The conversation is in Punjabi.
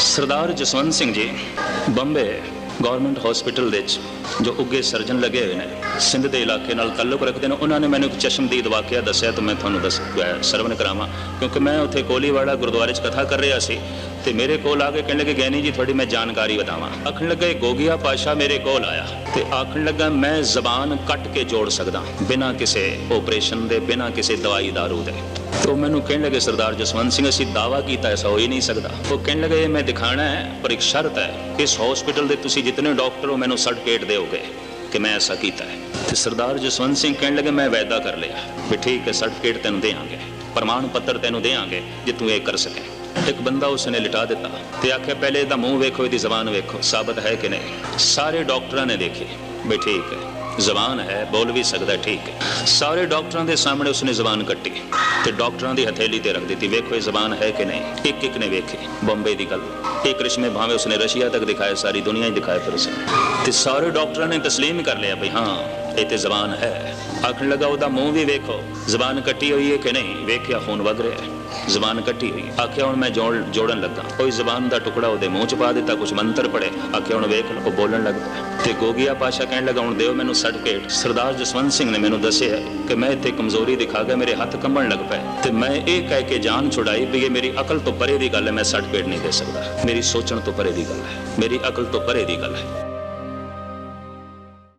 ਸਰਦਾਰ ਜਸਵੰਤ ਸਿੰਘ ਜੀ, ਬੰਬੇ ਗਵਰਨਮੈਂਟ ਹਸਪੀਟਲ ਵਿੱਚ ਜੋ ਉੱਗੇ ਸਰਜਨ ਲੱਗੇ ਹੋਏ ਨੇ, ਸਿੰਧ ਦੇ ਇਲਾਕੇ ਨਾਲ ਤਾਲੁਕ ਰੱਖਦੇ ਨੇ, ਉਹਨਾਂ ਨੇ ਮੈਨੂੰ ਇੱਕ ਚਸ਼ਮਦੀਦ ਵਾਕਿਆ ਦੱਸਿਆ ਤਾਂ ਮੈਂ ਤੁਹਾਨੂੰ ਦੱਸ, ਅਹ ਸਰਵਣ ਕਰਾਵਾਂ, ਕਿਉਂਕਿ ਮੈਂ ਉੱਥੇ ਕੋਲੀਵਾੜਾ ਗੁਰਦੁਆਰੇ 'ਚ ਕਥਾ ਕਰ ਰਿਹਾ ਸੀ। ਤੇ ਮੇਰੇ ਕੋਲ ਆ ਕੇ ਕਹਿਣ ਲੱਗੇ ਗੈਨੀ ਜੀ, ਤੁਹਾਡੀ ਮੈਂ ਜਾਣਕਾਰੀ ਬਤਾਵਾਂ ਆਖਣ ਲੱਗੇ, ਗੋਗੀਆ ਪਾਸ਼ਾ ਮੇਰੇ ਕੋਲ ਆਇਆ। ਤੇ ਆਖਣ ਲੱਗਾ, ਮੈਂ ਜ਼ਬਾਨ ਕੱਟ ਕੇ ਜੋੜ ਸਕਦਾ, ਬਿਨਾਂ ਕਿਸੇ ਆਪਰੇਸ਼ਨ ਦੇ, ਬਿਨਾਂ ਕਿਸੇ ਦਵਾਈ ਦਾਰੂ ਦੇ। ਤੋ ਮੈਨੂੰ ਕਹਿਣ ਲੱਗੇ, ਸਰਦਾਰ ਜਸਵੰਤ ਸਿੰਘ, ਅਸੀਂ ਦਾਵਾ ਕੀਤਾ, ਐਸਾ ਹੋ ਹੀ ਨਹੀਂ ਸਕਦਾ। ਉਹ ਕਹਿਣ ਲੱਗੇ ਮੈਂ ਦਿਖਾਣਾ ਹੈ, ਪਰ ਇੱਕ ਸ਼ਰਤ ਹੈ ਕਿ ਇਸ ਹਸਪੀਟਲ ਦੇ ਤੁਸੀਂ ਜਿਤਨੇ ਡਾਕਟਰ ਹੋ, ਮੈਨੂੰ ਸਰਟੀਫਿਕੇਟ ਦਿਓਗੇ ਕਿ ਮੈਂ ਐਸਾ ਕੀਤਾ ਹੈ। ਤੇ ਸਰਦਾਰ ਜਸਵੰਤ ਸਿੰਘ ਕਹਿਣ ਲੱਗੇ, ਮੈਂ ਵਾਅਦਾ ਕਰ ਲਿਆ ਵੀ ਠੀਕ ਹੈ ਸਰਟੀਫਿਕੇਟ ਤੈਨੂੰ ਦੇਵਾਂਗੇ। ਪ੍ਰਮਾਣ ਪੱਤਰ ਤੈਨੂੰ ਦੇਵਾਂਗੇ, ਜੇ ਤੂੰ ਇਹ ਕਰ ਸਕੇ। ਇੱਕ ਬੰਦਾ ਉਸਨੇ ਲਿਟਾ ਦਿੱਤਾ ਤੇ ਆਖਿਆ, ਪਹਿਲੇ ਇਹਦਾ ਮੂੰਹ ਵੇਖੋ, ਇਹਦੀ ਜ਼ਬਾਨ ਵੇਖੋ, ਸਾਬਤ ਹੈ ਕਿ ਨਹੀਂ? ਸਾਰੇ ਡਾਕਟਰਾਂ ਨੇ ਦੇਖੀ ਵੀ ਠੀਕ ਹੈ, ਜ਼ਬਾਨ ਹੈ, ਬੋਲ ਵੀ ਸਕਦਾ ਠੀਕ ਹੈ। ਸਾਰੇ ਡਾਕਟਰਾਂ ਦੇ ਸਾਹਮਣੇ ਉਸਨੇ ਜ਼ਬਾਨ ਕੱਟੀ ਤੇ ਡਾਕਟਰਾਂ ਦੀ ਹਥੇਲੀ ਤੇ ਰੱਖ ਦਿੱਤੀ, ਵੇਖੋ, ਇਹ ਜ਼ਬਾਨ ਹੈ ਕਿ ਨਹੀਂ? ਇੱਕ ਇੱਕ ਨੇ ਵੇਖੀ, ਬੰਬੇ ਦੀ ਗੱਲ। ਇਹ ਕ੍ਰਿਸ਼ਮੇ ਭਾਵੇਂ ਉਸਨੇ ਰਸ਼ੀਆ ਤੱਕ ਦਿਖਾਇਆ, ਸਾਰੀ ਦੁਨੀਆ ਹੀ ਦਿਖਾਏ ਫਿਰ ਉਸਨੇ। ਤੇ ਸਾਰੇ ਡਾਕਟਰਾਂ ਨੇ ਤਸਲੀਮ ਕਰ ਲਿਆ ਭਈ ਹਾਂ ਇਹ ਤੇ ਜ਼ਬਾਨ ਹੈ। ਆਖਣ ਲੱਗਾ, ਉਹਦਾ ਮੂੰਹ ਵੀ ਵੇਖੋ। ਜ਼ਬਾਨ ਕੱਟੀ ਹੋਈ ਹੈ ਕਿ ਨਹੀਂ? ਵੇਖਿਆ, ਖੂਨ ਵਗ ਰਿਹਾ ਹੈ। ਜ਼ਬਾਨ ਕੱਟੀ ਹੋਈ। ਆਖਿਆ, ਹੁਣ ਮੈਂ ਜੋੜਨ ਲੱਗਾ। ਕੋਈ ਜ਼ਬਾਨ ਦਾ ਟੁਕੜਾ ਉਹਦੇ ਮੂੰਹ ਚ ਪਾ ਦਿੱਤਾ ਕੁਝ ਮੰਤਰ ਪੜੇ ਆਖਿਆ, ਹੁਣ ਵੇਖ, ਉਹ ਬੋਲਣ ਲੱਗ ਪਿਆ। ਤੇ ਗੋਗੀਆ ਪਾਸ਼ਾ ਕਹਿਣ ਲੱਗਾ, ਹੁਣ ਦਿਓ ਮੈਨੂੰ ਸਰਟੀਫਿਕੇਟ ਸਰਦਾਰ ਜਸਵੰਤ ਸਿੰਘ ਨੇ ਮੈਨੂੰ ਦੱਸਿਆ ਕਿ ਮੈਂ ਇੱਥੇ ਕਮਜ਼ੋਰੀ ਦਿਖਾ ਕੇ ਮੇਰੇ ਹੱਥ ਕੰਬਣ ਲੱਗ ਪਏ ਤੇ ਮੈਂ ਇਹ ਕਹਿ ਕੇ ਜਾਨ ਛੁਡਾਈ ਵੀ ਇਹ ਮੇਰੀ ਅਕਲ ਤੋਂ ਪਰੇ ਦੀ ਗੱਲ ਹੈ, ਮੈਂ ਸਰਟੀਫਿਕੇਟ ਨਹੀਂ ਦੇ ਸਕਦਾ। ਮੇਰੀ ਸੋਚਣ ਤੋਂ ਪਰੇ ਦੀ ਗੱਲ ਹੈ। ਮੇਰੀ ਅਕਲ ਤੋਂ ਪਰੇ ਦੀ ਗੱਲ ਹੈ।